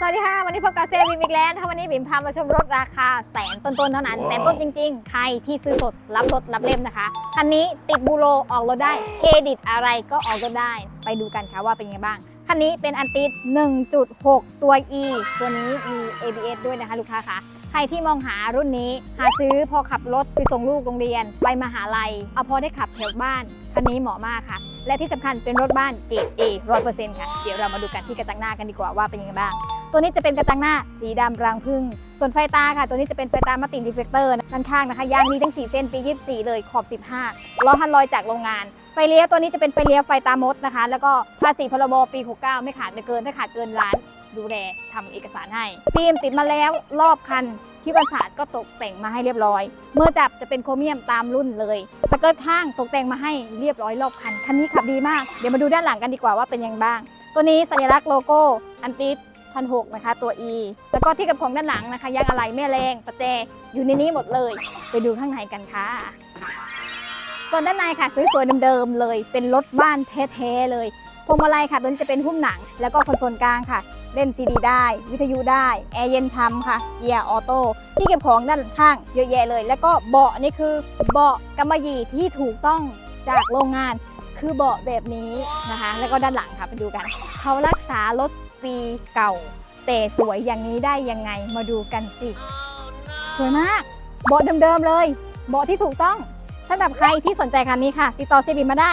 สวัสดีค่ะ วันนี้พบกับเซลล์บิมอีกแล้วนะคะวันนี้บิมพามาชมรถราคาแสนต้นๆเท่านั้นแสนต้นจริง ๆ ใครที่ซื้อสดรับรถรับเล่มนะคะ คันนี้ติดบูโรออกรถได้เครดิตอะไรก็ออกรถได้ ไปดูกันค่ะว่าเป็นยังไงบ้าง คันนี้เป็นอันติด 1.6 ตัว E ตัวนี้มี ABS ด้วยนะคะลูกค้าค่ะใครที่มองหารุ่นนี้ หาซื้อพอขับรถไปส่งลูกโรงเรียน ไปมหาลัย เอาพอได้ขับแถวบ้าน คันนี้เหมาะมากค่ะ และที่สำคัญเป็นรถบ้านเกรด A 100%ค่ะ เดี๋ยวเรามาดูกันที่กระจังหน้ากันดีกว่าว่าเป็นยังไงบ้าง ตัวนี้จะเป็นกระจังหน้าสีดำรังพึ่ง ส่วนไฟตาค่ะ ตัวนี้จะเป็นไฟตามาตินดีเฟกเตอร์ด้านข้างนะคะยางนี้ทั้ง 4 เส้นปี 24 เลยขอบ 15ล้อฮันลอยจากโรงงาน ไฟเลี้ยวตัวนี้จะเป็นไฟเลี้ยวไฟตามดนะคะ แล้วก็ภาษีพรบปี 69 ไม่ขาดไม่เกินถ้าขาดเกินล้านดูแลทำเอกสารให้ฟิล์มติดมาแล้วรอบคันที่ประสาทก็ตกแต่งมาให้เรียบร้อย เมื่อจับจะเป็นโครเมียมตามรุ่นเลย สเกิร์ตข้างตกแต่งมาให้เรียบร้อยรอบคัน คันนี้ขับดีมาก เดี๋ยวมาดูด้านหลังกันดีกว่าว่าเป็นยังไงบ้าง ตัวนี้สัญลักษณ์โลโก้อันติด พันหกนะคะตัว E แล้วก็ที่กับของด้านหลังนะคะยางอะไหล่แม่แรงประแจอยู่ในนี้หมดเลย ไปดูข้างในกันค่ะส่วนด้านในค่ะสวยๆเดิมๆเลย เป็นรถบ้านแท้ๆเลยพวงมาลัยค่ะตัวนี้จะเป็นหุ้มหนัง แล้วก็คอนโซลกลางค่ะ เล่นซีดีได้ วิทยุได้ แอร์เย็นช้ำค่ะ เกียร์ออโต้ที่เก็บของด้านข้างเยอะแยะเลย แล้วก็เบาะนี่คือเบาะกำมะหยี่ที่ถูกต้องจากโรงงาน คือเบาะแบบนี้นะคะ แล้วก็ด้านหลังค่ะไปดูกัน เขารักษารถ ปีเก่า แต่สวยอย่างนี้ได้ยังไงมาดูกันสิ สวยมากเบาะเดิมๆเลยเบาะที่ถูกต้องสำหรับใครที่สนใจคันนี้ค่ะ ติดต่อซีบีมาได้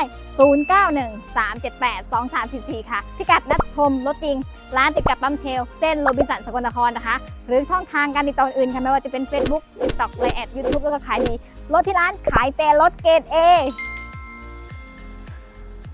0913782344 ค่ะ พิกัดนัดชมรถจริง ร้านติดกับปั๊มเชล เส้นโรบินสันสกลนครนะคะ หรือช่องทางการติดต่ออื่นค่ะ ไม่ว่าจะเป็น Facebook TikTok ไลน์แอด YouTube แล้วก็ขายดี รถที่ร้านขายแต่รถเกรด A